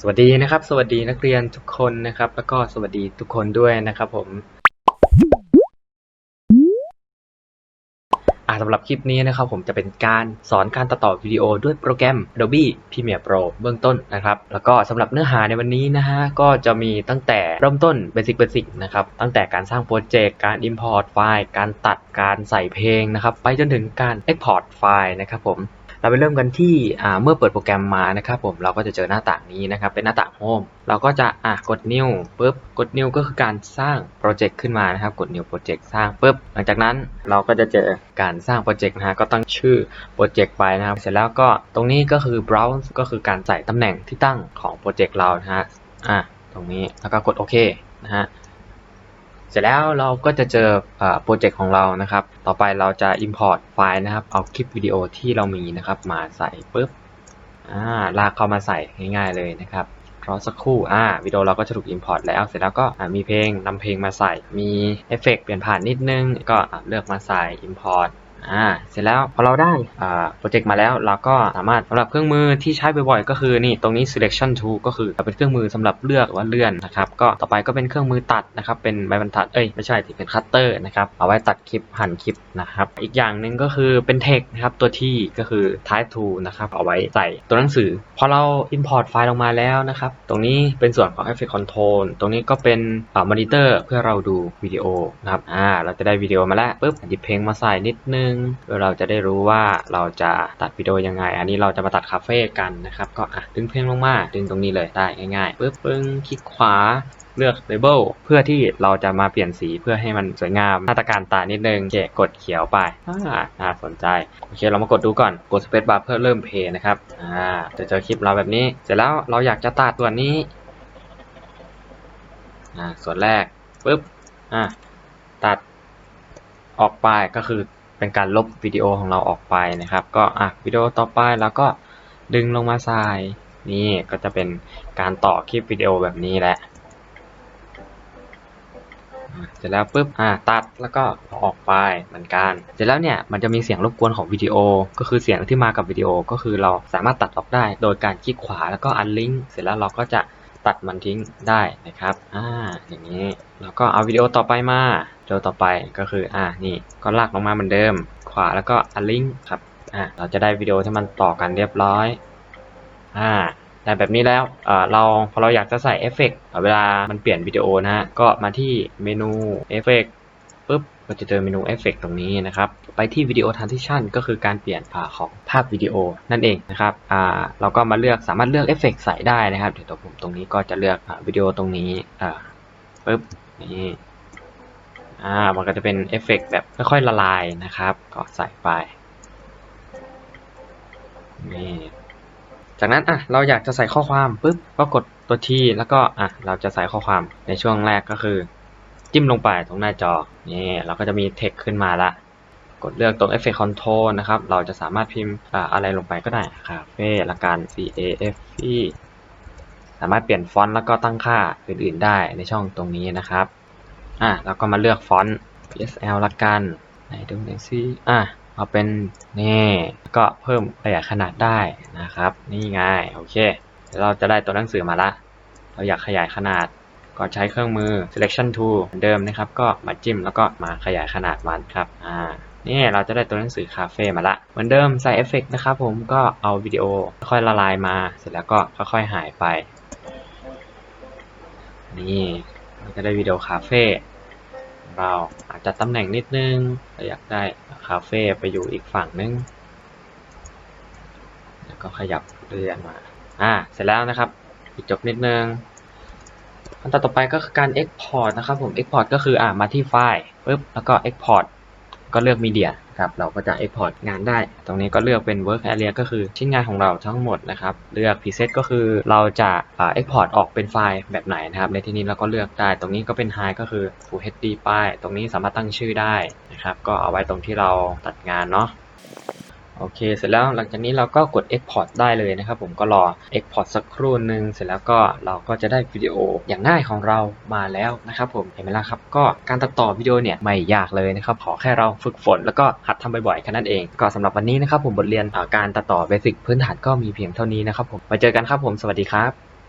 สวัสดีนะครับ สวัสดีนักเรียนทุกคนนะครับ แล้วก็สวัสดีทุกคนด้วยนะครับผมอ่าสำหรับคลิปนี้นะครับผมจะเป็นการสอนการตัดต่อวิดีโอด้วยโปรแกรม Adobe Premiere Pro เบื้องต้นนะครับ แล้วก็สำหรับเนื้อหาในวันนี้นะฮะก็จะมีตั้งแต่เริ่มต้น Basic Basic นะครับตั้งแต่การสร้างโปรเจกต์การ Import ไฟล์ การตัดการใส่เพลงนะครับไปจนถึงการ Export ไฟล์นะครับผม เราไปเริ่มกันที่เมื่อเปิดโปรแกรมมานะครับผมเราก็จะเจอหน้าต่างนี้นะครับ เป็นหน้าต่างโฮมเราก็จะอะกด new ปุ๊บกด new ก็คือการสร้างโปรเจกต์ขึ้นมานะครับ กด new โปรเจกต์สร้างปุ๊บหลังจากนั้นเราก็จะเจอการสร้างโปรเจกต์นะฮะก็ตั้งชื่อโปรเจกต์ไปนะครับ เสร็จแล้วก็ตรงนี้ก็คือ browse ก็คือการใส่ตำแหน่งที่ตั้งของโปรเจกต์เรานะฮะอะตรงนี้แล้วก็กดโอเคนะฮะ เสร็จแล้วเราก็จะเจอโปรเจกต์ของเรานะครับ ต่อไปเราจะ import ไฟล์นะครับ เอาคลิปวิดีโอที่เรามีนะครับ มาใส่ปุ๊บอ่าลากเข้ามาใส่ง่ายๆเลยนะครับรอสักครู่อ่าวิดีโอเราก็จะถูก import แล้ว เสร็จแล้วก็มีเพลงนำเพลงมาใส่ มีเอฟเฟกต์เปลี่ยนผ่านนิดนึง ก็เลือกมาใส่ import อ่าเสร็จแล้วพอเราได้อ่าโปรเจกต์มาแล้วเราก็สามารถสำหรับเครื่องมือที่ใช้บ่อยๆ ก็คือนี่ตรงนี้ selection tool ก็คือเป็นเครื่องมือสำหรับเลือกว่าเลื่อนนะครับก็ต่อไปก็เป็นเครื่องมือตัดนะครับเป็นใบบรรทัดเอ้ยไม่ใช่ที่เป็นคัตเตอร์นะครับเอาไว้ตัดคลิปหั่นคลิปนะครับอีกอย่างหนึ่งก็คือเป็น text นะครับตัวที่ก็คือ type tool นะครับเอาไว้ใส่ตัวหนังสือพอเรา import ไฟล์ลงมาแล้วนะครับตรงนี้เป็นส่วนของ effect control ตรงนี้ก็เป็นอ่ามอนิเตอร์เพื่อเราดูวิดีโอนะครับอ่าเราจะได้วิดีโอมาแล้วปุ๊บหยิบเพลงมาใส่นิดนึงเพื่อเราจะได้รู้ว่าเราจะตัดวิดีโอยังไง อันนี้เราจะมาตัดคาเฟ่กันนะครับ ก็อะดึงเพลงลงมาดึงตรงนี้เลยได้ง่ายๆปุ๊บปึ้งคลิกขวาเลือก label เพื่อที่เราจะมาเปลี่ยนสีเพื่อให้มันสวยงามมาตรการตานิดนึงโอเคกดเขียวไปอ่าน่าสนใจ โอเค เรามากดดูก่อน กด space bar เพื่อเริ่มเพลย์นะครับ อ่าจะเจอคลิปเราแบบนี้ เสร็จแล้วเราอยากจะตัดส่วนนี้ อ่า ส่วนแรกปุ๊บ อ่า ตัดออกไปก็คือ เป็นการลบวิดีโอของเราออกไปนะครับ ก็อะวิดีโอต่อไปแล้วก็ดึงลงมาใส่นี่ก็จะเป็นการต่อคลิปวิดีโอแบบนี้แหละเสร็จแล้วปุ๊บอ่าตัดแล้วก็อออกไปเหมือนกัน เสร็จแล้วเนี่ยมันจะมีเสียงรบกวนของวิดีโอ ก็คือเสียงที่มากับวิดีโอก็คือเราสามารถตัดออกได้ โดยการคลิกขวาแล้วก็อันลิงก์เสร็จแล้วเราก็จะตัดมันทิ้งได้นะครับ อ่า อย่างนี้ แล้วก็เอาวิดีโอต่อไปมา โอต่อไปก็คืออ่านี่ก็ลากลงมาเหมือนเดิม ขวาแล้วก็อันลิงครับอ่าเราจะได้วิดีโอที่มันต่อกันเรียบร้อยอ่าได้แบบนี้แล้วเอ่อเราพอเราอยากจะใส่เอฟเฟกต์เวลามันเปลี่ยนวิดีโอนะฮะก็มาที่เมนูเอฟเฟกต์ปุ๊บก็จะเจอเมนูเอฟเฟกต์ตรงนี้นะครับ ไปที่วิดีโอทรานซิชันก็คือการเปลี่ยนผ่าของภาพวิดีโอนั่นเองนะครับอ่าเราก็มาเลือกสามารถเลือกเอฟเฟกต์ใส่ได้นะครับเดี๋ยวตัวผมตรงนี้ก็จะเลือกวิดีโอตรงนี้อ่าปุ๊บนี่ อ่า มันก็จะเป็นเอฟเฟกต์แบบค่อยๆละลายนะครับ ก็ใส่ไป นี่ จากนั้นอะเราอยากจะใส่ข้อความปุ๊บ ก็กดตัวที่แล้วก็อะเราจะใส่ข้อความในช่วงแรกก็คือ จิ้มลงไปตรงหน้าจอ นี่ เราก็จะมี text ขึ้นมาละกดเลือกตรง Effect Control นะครับ เราจะสามารถพิมพ์อ่าอะไรลงไปก็ได้คาเฟ่ละกัน C A F E สามารถเปลี่ยนฟอนต์แล้วก็ตั้งค่าอื่นๆได้ในช่องตรงนี้นะครับ อะแล้วก็มาเลือกฟอนต์ PSL ละกันไหนดูหน่อยซิอะเอาเป็นนี่ก็เพิ่มขยายขนาดได้นะครับ นี่ไงโอเคเดี๋ยวเราจะได้ตัวหนังสือมาละ เราอยากขยายขนาดก็ใช้เครื่องมือ selection tool เหมือนเดิมนะครับ ก็มาจิ้มแล้วก็มาขยายขนาดมันครับอ่านี่เราจะได้ตัวหนังสือคาเฟ่มาละ เหมือนเดิมใส่เอฟเฟกต์นะครับผมก็เอาวิดีโอค่อยละลายมา เสร็จแล้วก็ค่อยๆหายไป นี่ จะได้วิดีโอคาเฟ่เราอาจจะตำแหน่งนิดนึงเราอยากได้คาเฟ่ไปอยู่อีกฝั่งนึง แล้วก็ขยับเลื่อนมา อ่า เสร็จแล้วนะครับปิดจบนิดนึงขั้นตอนต่อไปก็คือการ Export นะครับผม Export ก็คืออ่ามาที่ไฟล์ปุ๊บแล้วก็ Export ก็เลือก Media ครับเราก็จะ Export งานได้ ตรงนี้ก็เลือกเป็น Work Area ก็คือชิ้นงานของเราทั้งหมดนะครับ เลือก Preset ก็คือเราจะอ่า Export ออกเป็นไฟล์แบบไหนนะครับ ในที่นี้เราก็เลือกได้ ตรงนี้ก็เป็น High ก็คือ Full HD ไปตรงนี้สามารถตั้งชื่อได้นะครับ ก็เอาไว้ตรงที่เราตัดงานเนาะ โอเค เสร็จแล้วหลังจากนี้เราก็กด Export ได้เลยนะครับผมก็รอ Export สักครู่หนึ่งเสร็จแล้วก็เราก็จะได้วิดีโออย่างง่ายของเรามาแล้วนะครับผมเห็นไหมล่ะครับ ก็การตัดต่อวิดีโอเนี่ยไม่ยากเลยนะครับขอแค่เราฝึกฝน แล้วก็หัดทำบ่อยๆแค่นั้นเอง ก็สำหรับวันนี้นะครับผมบทเรียนาการตัดต่อเบสิกพื้นฐานก็มีเพียงเท่านี้นะครับผมมาเจอกันครับผมสวัสดีครับ